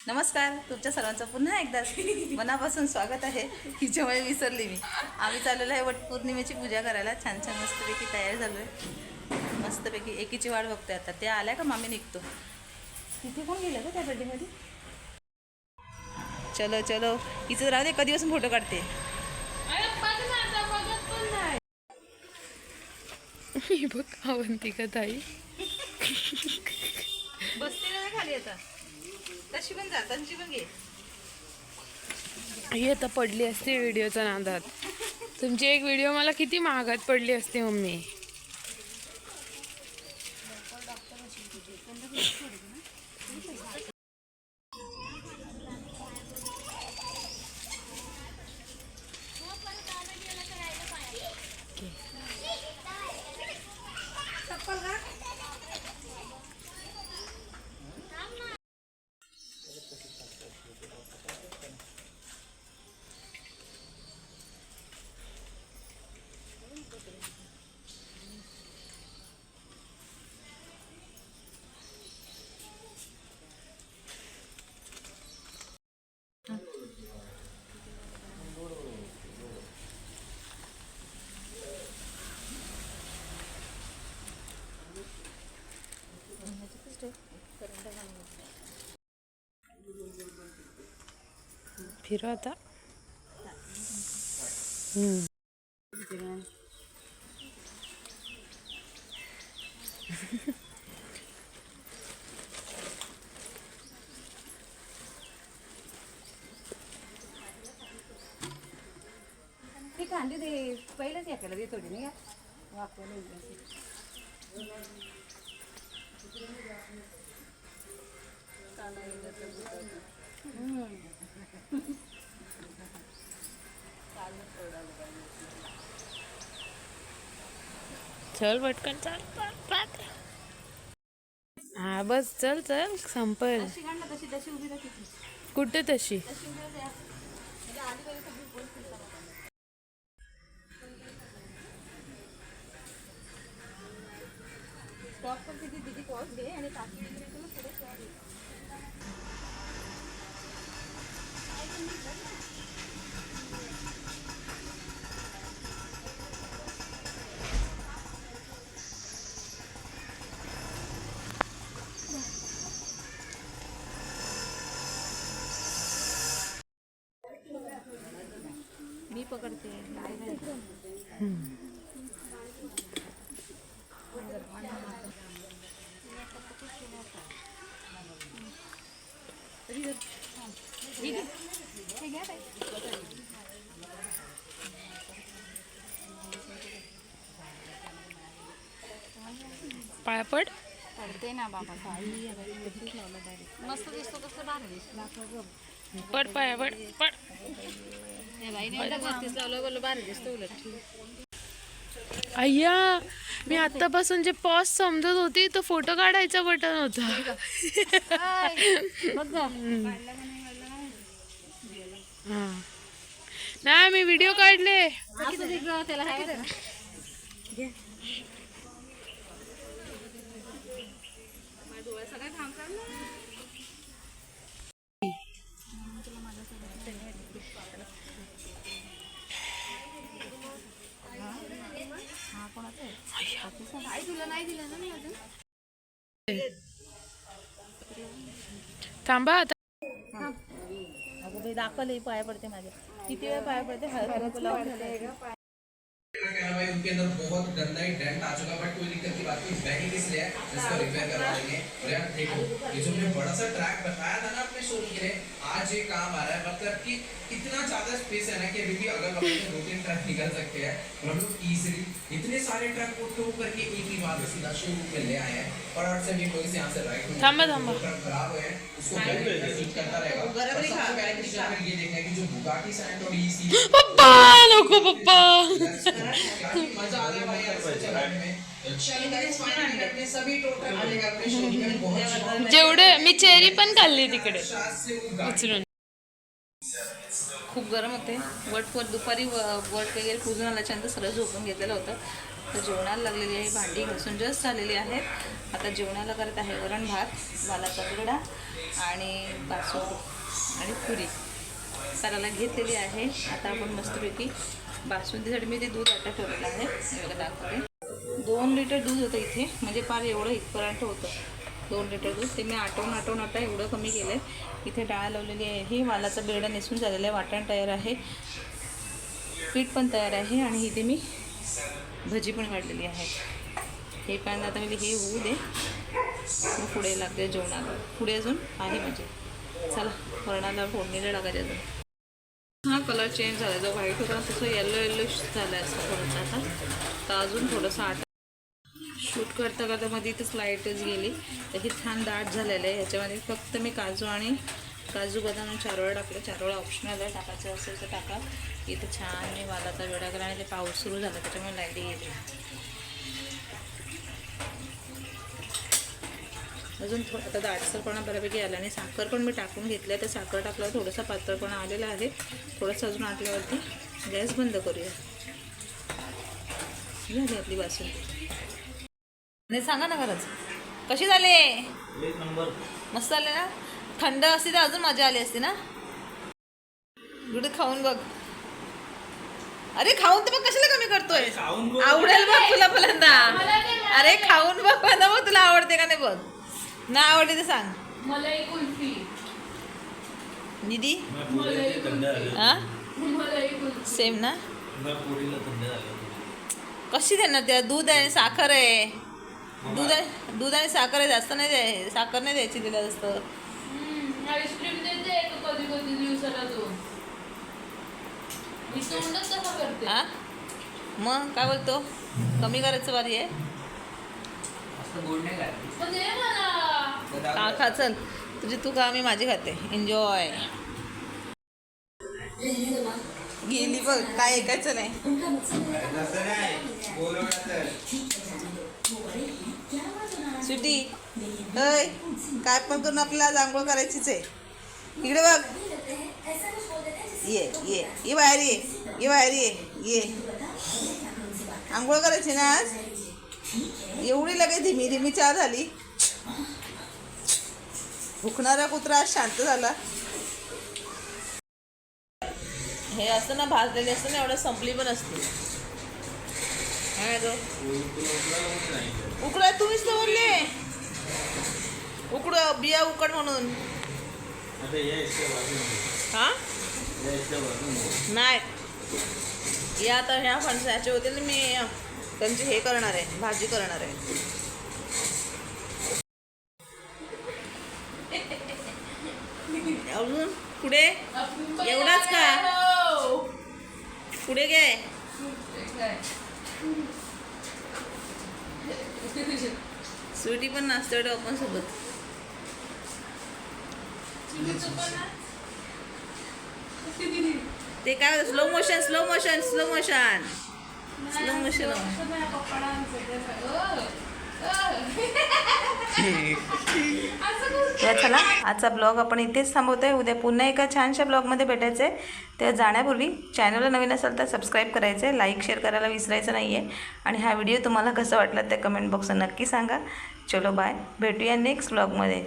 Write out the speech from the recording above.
नमस्कार तुमच्या सर्वांचं पुन्हा एकदा मनापासून स्वागत आहे. हिच्यामुळे विसरली मी. आम्ही चाललेलो आहे वटपौर्णिमेची पूजा करायला. छान छान मस्तपैकी तयार झालो आहे मस्तपैकी एकीची वाट बघतोय आता. त्या आल्या का मामी निघतो? तिथे कोण गेलं का त्या पेटीमध्ये चलो चलो. हिचं राहते कधीपासून फोटो काढते? मी बघ अवंतिका ताई? बसते ना खाली आता. तशी पण जा तशी पण घे. आई आता पडली असती व्हिडिओच्या नादात. तुमची एक व्हिडिओ मला किती महागात पडली असती मम्मी. फिरो आता हम्म. ती कांदे दे पहिलेच याकडे दे थोडी नाही का वापरले चल पटकन चल. हा बस चल चल संपल. कुठे तशी तशी उभी राहते या. म्हणजे टाकी वगैरे करून पुढे stop घे. मी पकडते काय नाही. हे घ्या ताई. पाया पड पडते ना बाबा काही मस्त दिसतो कसं भारी दिसतो पड पाया पड पड अय्या मी आतापासून जे पॉज समजत होती तो फोटो काढायचा बटन होता. नाही मी व्हिडिओ काढले. त्याला थांबा आता. अगं बाई दाखवलं पाया पडते माझ्या किती वेळ पाया पडते हळद कुंकू उनके अंदर बहुत गंदा ही. डेंट आ चुका बट कोई दिक्कत की बात नहीं बैग इसलिए है इसको रिपेयर करवा देंगे और यार देखो ये जो मैंने बड़ा सा ट्रैक बताया था ना अपने शो के लिए आज ये काम आ रहा है मतलब कि इतना ज़्यादा स्पेस है ना कि अभी भी अगल बगल में दो तीन ट्रक निकल सकते हैं और हम लोग इजीली इतने सारे ट्रक को टो करके एक ही बार सीधा शोरूम में ले आए हैं और और से भी कोई से यहाँ से राइट थांबा। ट्रक खराब हैं उसको ठीक करता रहेगा। और सबसे पहले की चीज़ ये देखना है कि जो बुगाटी सैंड और ई सी पप्पा नको पप्पा। मज़ा आ रहा है यार इसको चलाने में। जेवढे मी चेरी पण खाल्ली तिकडे. उचलून. खूप गरम होते. वट वर दुपारी व- वट वगैरे पूजून आल्याच्यानंतर सरळ झोपून घेतलेलं होतं. तर जेवणाला लागलेली आहे भांडी घासून जस्ट झालेली आहेत आता जेवणाला करत आहे वरण भात वालाचा बिरडा आणि बासुंदी आणि पुरी. सराला घेतलेली आहे. आता आपण मस्तपैकी बासुंदीसाठी मी ते दूध आता ठेवलेलं आहे. दाखवते. दोन लिटर दूध होतं इथे. म्हणजे फार एवढं इथपर्यंत होतं. दोन लिटर दूध. ते मी आटवून आटवून आता एवढं कमी केलं आहे इथे डाळ लावलेली आहे. ही वालाचं बेरडा नेसून झालेला आहे. वाटण तयार आहे. पीठ पण तयार आहे. आणि इथे मी भजी पण काढलेली आहे. हे पण आता मी हे होऊ दे. मग पुढे लागते जेवणाला. पुढे अजून आहे म्हणजे चला वरणाला फोडणीला लागायचे अजून. हा कलर चेंज झाला जो व्हाईट होता तसं येल्लो येल्लो झालं आहे असं थोडंसं आता. तर अजून थोडंसं आटा शूट करता करता मध्ये इथंच लाईटच गेली. तर हे छान दाट झालेलं आहे. ह्याच्यामध्ये फक्त मी काजू आणि काजू बदाम आणि टाकलं. चारोळा ऑप्शनल आहे. टाकायचं असेल तर टाका. इथं छान मी वालाचा वेळा केला आणि ते पाऊस सुरू झाला त्याच्यामुळे लाईटी गेली अजून थोडं आता दाटसरपणा बऱ्यापैकी आला आणि साखर पण मी टाकून घेतलं आहे. तर साखर टाकल्यावर थोडासा पातळपणा आलेला आहे. थोडंसं अजून आटल्यावरती गॅस बंद करूया. झाली आपली बासुंदी. नाही सांगा ना खरंच. कशी झाली? मस्त झाले ना? थंड असती तर अजून मजा आली असती ना? गुड खाऊन बघ. अरे खाऊन तर बघ कशाला कमी करतोय? आवडेल बघ तुला पहिल्यांदा अरे खाऊन बघ पहिल्यांदा बघ तुला आवडते का नाही बघ. ना आवडते ते सांग. मलाई कुल्फी निधी? मलाई कुल्फी हा? मलाई कुल्फी सेम ना? कशी देणार त्या दूध आहे साखर आहे. दूध आहे दूध आणि साखर आहे जास्त नाही द्याय साखर नाही द्यायची तिला जास्त. आईस्क्रीम देते का कधी कधी दिवसाला दोन. मी तोंडच तसा करते. हा मग काय बोलतो? कमी करायचं बारी आहे. पण दे मला खा खा चल. तुझी तू खा मी माझी खाते. एन्जॉय गेली बघ काय ऐकायचं नाही. सुटी होय काय पण करून आपल्याला आज आंघोळ करायचीच आहे. इकडे बघ. ये ये ये बाहेर ये ये बाहेर ये ये. आंघोळ करायची ना आज? एवढी लगेच धीमी धीमी चहा झाली. भुकणारा कुत्रा आज शांत झाला. हे असतं ना भाजलेली असतं ना एवढं संपली पण असते. उकडा तुम्हीच तर बोलले उकड बिया उकड म्हणून. हा? नाही. या आता ह्या फणसाचे होते ना मी त्यांची हे करणार आहे भाजी करणार आहे. अजून? पुढे? एवढाच का? पुढे गे स्वीटी पण नाचते आपण सोबत ते काय slow motion slow motion slow motion slow motion तर चला आजचा ब्लॉग आपण इथेच थांबवतो आहे उद्या पुन्हा एका छानशा ब्लॉगमध्ये भेटायचं आहे त्या जाण्यापूर्वी चॅनलला नवीन असाल तर सबस्क्राईब करायचं आहे लाईक शेअर करायला विसरायचं नाही आहे आणि हा व्हिडिओ तुम्हाला कसा वाटला ते कमेंट बॉक्सला नक्की सांगा. चलो बाय भेटूया नेक्स्ट ब्लॉगमध्ये